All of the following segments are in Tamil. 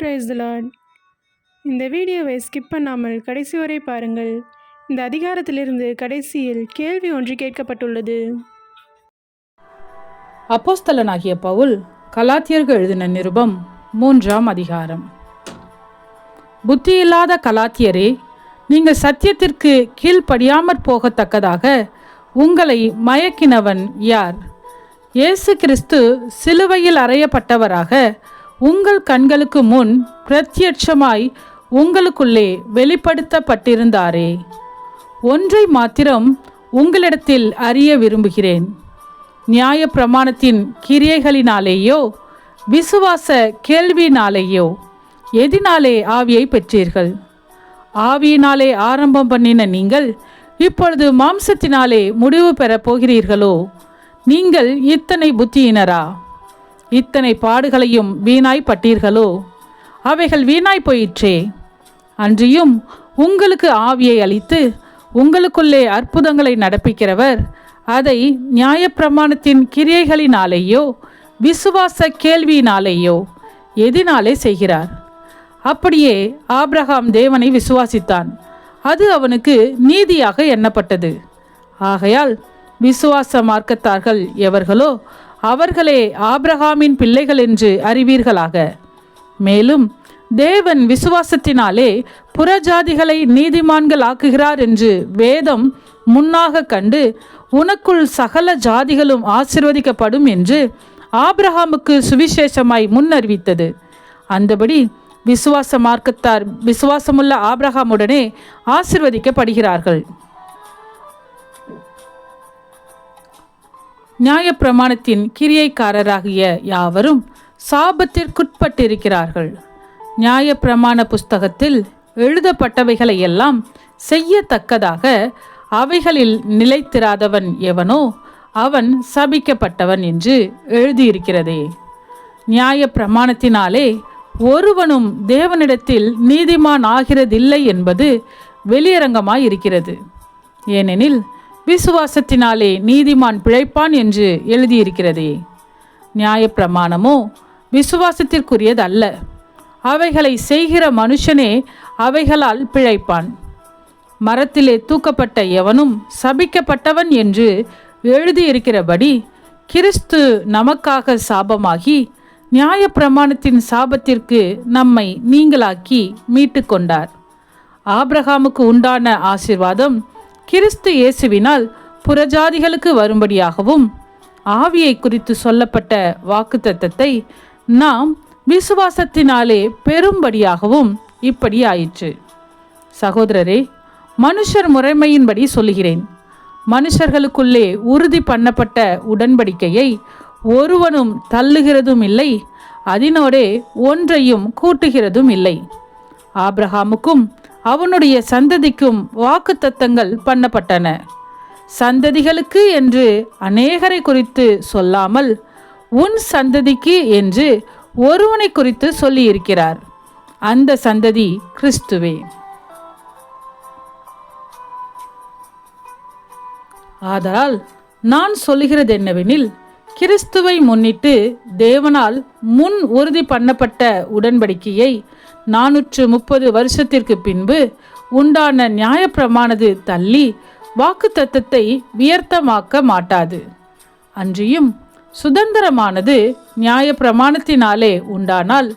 பிரைஸ் லார்ட் இந்த வீடியோவை ஸ்கிப் பண்ணாமல் கடைசி வரை பாருங்கள். இந்த அதிகாரத்திலிருந்து கடைசியில் கேள்வி ஒன்று கேட்கப்பட்டுள்ளது. அப்போஸ்தலனாகிய பவுல் கலாத்தியர்கள் எழுதின நிருபம் மூன்றாம் அதிகாரம். புத்தியில்லாத கலாத்தியரே நீங்கள் சத்தியத்திற்கு கீழ்ப்படியாமற் போகத்தக்கதாக உங்களை மயக்கினவன் யார்? இயேசு கிறிஸ்து சிலுவையில் அறையப்பட்டவராக உங்கள் கண்களுக்கு முன் பிரத்யட்சமாய் உங்களுக்குள்ளே வெளிப்படுத்தப்பட்டிருந்தாரே. ஒன்றை மாத்திரம் உங்களிடத்தில் அறிய விரும்புகிறேன். நியாய பிரமாணத்தின் கிரியைகளினாலேயோ விசுவாச கேள்வியினாலேயோ எதினாலே ஆவியை பெற்றீர்கள்? ஆவியினாலே ஆரம்பம் பண்ணின நீங்கள் இப்பொழுது மாம்சத்தினாலே முடிவு பெறப் போகிறீர்களோ? நீங்கள் இத்தனை புத்தியினரா? இத்தனை பாடுகளையும் வீணாய் பட்டீர்களோ? அவைகள் வீணாய் போயிற்றே. அன்றியும் உங்களுக்கு ஆவியை அளித்து உங்களுக்குள்ளே அற்புதங்களை நடப்பிக்கிறவர் அதை நியாயப்பிரமாணத்தின் கிரியைகளினாலேயோ விசுவாச கேள்வியினாலேயோ எதினாலே செய்கிறார். அப்படியே ஆப்ரஹாம் தேவனை விசுவாசித்தான். அது அவனுக்கு நீதியாக எண்ணப்பட்டது. ஆகையால் விசுவாச மார்க்கத்தார்கள் எவர்களோ அவர்களே ஆபிரகாமின் பிள்ளைகள் என்று அறிவீர்களாக. மேலும் தேவன் விசுவாசத்தினாலே புறஜாதிகளை நீதிமான்கள் ஆக்குகிறார் என்று வேதம் முன்னாக கண்டு உனக்குள் சகல ஜாதிகளும் ஆசிர்வதிக்கப்படும் என்று ஆப்ரஹாமுக்கு சுவிசேஷமாய் முன்னறிவித்தது. அந்தபடி விசுவாச மார்க்கத்தார் விசுவாசமுள்ள ஆப்ரஹாமுடனே ஆசிர்வதிக்கப்படுகிறார்கள். நியாயப்பிரமாணத்தின் கிரியைக்காரராகிய யாவரும் சாபத்திற்குட்பட்டிருக்கிறார்கள். நியாயப்பிரமாண புஸ்தகத்தில் எழுதப்பட்டவைகளை எல்லாம் செய்யத்தக்கதாக அவைகளில் நிலைத்திராதவன் எவனோ அவன் சபிக்கப்பட்டவன் என்று எழுதியிருக்கிறதே. நியாய பிரமாணத்தினாலே ஒருவனும் தேவனிடத்தில் நீதிமான் ஆகிறதில்லை என்பது வெளியரங்கமாய் இருக்கிறது ஏனெனில் விசுவாசத்தினாலே நீதிமான் பிழைப்பான் என்று எழுதியிருக்கிறதே. நியாயப்பிரமாணமோ விசுவாசத்திற்குரியதல்ல. அவைகளை செய்கிற மனுஷனே அவைகளால் பிழைப்பான். மரத்திலே தூக்கப்பட்ட எவனும் சபிக்கப்பட்டவன் என்று எழுதியிருக்கிறபடி கிறிஸ்து நமக்காக சாபமாகி நியாயப்பிரமாணத்தின் சாபத்திற்கு நம்மை நீங்களாக்கி மீட்டு கொண்டார் ஆப்ரஹாமுக்கு உண்டான ஆசிர்வாதம் கிறிஸ்து இயேசுவினால் புறஜாதிகளுக்கு வரும்படியாகவும் ஆவியை குறித்து சொல்லப்பட்ட வாக்குத்தத்தத்தை நாம் விசுவாசத்தினாலே பெரும்படியாகவும் இப்படி ஆயிற்று. சகோதரரே மனுஷர் முறைமையின்படி சொல்லுகிறேன். மனுஷர்களுக்குள்ளே உறுதி பண்ணப்பட்ட உடன்படிக்கையை ஒருவனும் தள்ளுகிறதும் இல்லை அதனோடே ஒன்றையும் கூட்டுகிறதும் இல்லை. ஆப்ரஹாமுக்கும் அவனுடைய சந்ததிக்கும் வாக்குத்தத்தங்கள் பண்ணப்பட்டன. சந்ததிகளுக்கு என்று அநேகரை குறித்து சொல்லாமல் உன் சந்ததிக்கு என்று ஒருவனை குறித்து சொல்லியிருக்கிறார். அந்த சந்ததி கிறிஸ்துவே. ஆதலால் நான் சொல்லுகிறது என்னவெனில் கிறிஸ்துவை முன்னிட்டு தேவனால் முன் உறுதி பண்ணப்பட்ட உடன்படிக்கையை நானூற்று முப்பது வருஷத்திற்கு பின்பு உண்டான நியாயப்பிரமானது தள்ளி வாக்கு தத்தத்தை வியர்த்தமாக்க மாட்டாது. அன்றியும் சுதந்திரமானது நியாயப்பிரமாணத்தினாலே உண்டானால்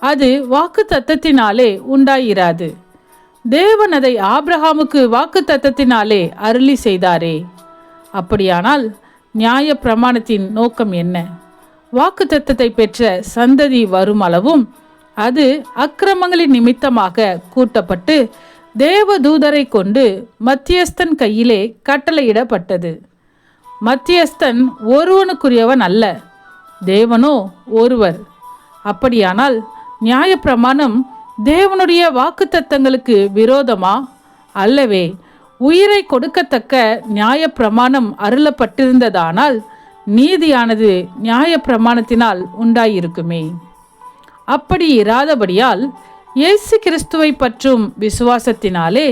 அது வாக்கு தத்தத்தினாலே உண்டாயிராது. தேவன் அதை ஆப்ரஹாமுக்கு வாக்கு தத்தத்தினாலே அருளி செய்தாரே. அப்படியானால் நியாய பிரமாணத்தின் நோக்கம் என்ன? வாக்கு தத்தத்தை பெற்ற சந்ததி வரும் அளவும் அது அக்கிரமங்களின் நிமித்தமாக கூட்டப்பட்டு தேவ தூதரை கொண்டு மத்தியஸ்தன் கையிலே கட்டளையிடப்பட்டது. மத்தியஸ்தன் ஒருவனுக்குரியவன் அல்ல தேவனோ ஒருவர். அப்படியானால் நியாயப்பிரமாணம் தேவனுடைய வாக்குத்தத்தங்களுக்கு விரோதமா அல்லவே உயிரை கொடுக்கத்தக்க நியாயப்பிரமாணம் அருளப்பட்டிருந்ததானால் நீதியானது நியாயப்பிரமாணத்தினால் உண்டாயிருக்குமே. அப்படி இராதபடியால் இயேசு கிறிஸ்துவை பற்றும் விசுவாசத்தினாலே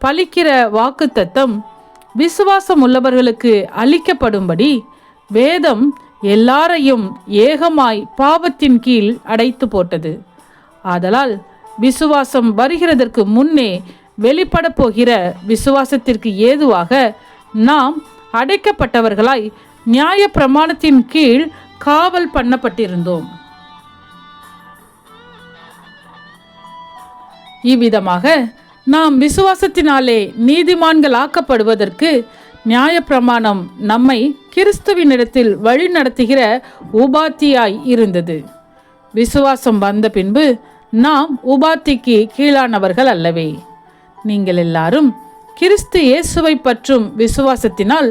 பலிக்கிற வாக்குத்தத்தம் விசுவாசம் உள்ளவர்களுக்கு அளிக்கப்படும்படி வேதம் எல்லாரையும் ஏகமாய் பாவத்தின் கீழ் அடைத்து போட்டது. ஆதலால் விசுவாசம் வருகிறதற்கு முன்னே வெளிப்பட போகிற விசுவாசத்திற்கு ஏதுவாக நாம் அடைக்கப்பட்டவர்களாய் நியாய பிரமாணத்தின் கீழ் காவல் பண்ணப்பட்டிருந்தோம். இவ்விதமாக நாம் விசுவாசத்தினாலே நீதிமான்கள் ஆக்கப்படுவதற்கு நியாயப்பிரமாணம் நம்மை கிறிஸ்துவினிடத்தில் வழி நடத்துகிற உபாத்தியாய் இருந்தது. விசுவாசம் வந்த பின்பு நாம் உபாத்திக்கு கீழானவர்கள் அல்லவே. நீங்கள் எல்லாரும் கிறிஸ்து இயேசுவை பற்றும் விசுவாசத்தினால்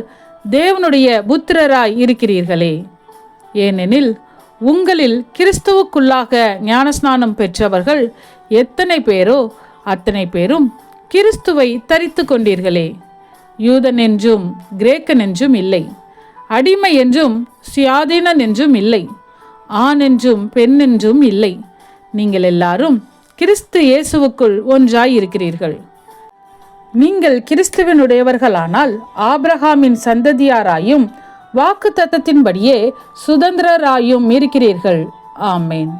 தேவனுடைய புத்திரராய் இருக்கிறீர்களே. ஏனெனில் உங்களில் கிறிஸ்துவுக்குள்ளாக ஞானஸ்நானம் பெற்றவர்கள் எத்தனை பேரோ அத்தனை பேரும் கிறிஸ்துவை தரித்து கொண்டீர்களே. யூதன் என்றும் கிரேக்கன் என்றும் இல்லை. அடிமை என்றும் சுயாதீனன் என்றும் இல்லை. ஆண் என்றும் பெண் என்றும் இல்லை. நீங்கள் எல்லாரும் கிறிஸ்து இயேசுவுக்குள் ஒன்றாய் இருக்கிறீர்கள். நீங்கள் கிறிஸ்துவனுடையவர்களானால் ஆபிரகாமின் சந்ததியாராயும் வாக்கு தத்தத்தின்படியே சுதந்திரராயும் இருக்கிறீர்கள். ஆமேன்.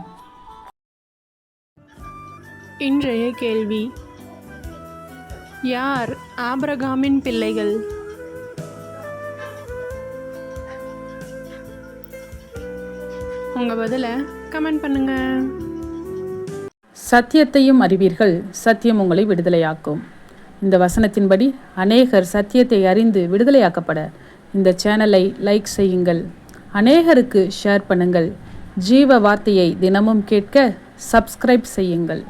இன்றைய கேள்வி. யார் ஆபிரகாமின் பிள்ளைகள்? உங்கள் பதிலை கமெண்ட் பண்ணுங்கள் சத்தியத்தையும் அறிவீர்கள். சத்தியம் உங்களை விடுதலையாக்கும். இந்த வசனத்தின்படி அநேகர் சத்தியத்தை அறிந்து விடுதலையாக்கப்பட. இந்த சேனலை லைக் செய்யுங்கள். அநேகருக்கு ஷேர் பண்ணுங்கள். ஜீவ வார்த்தையை தினமும் கேட்க சப்ஸ்கிரைப் செய்யுங்கள்.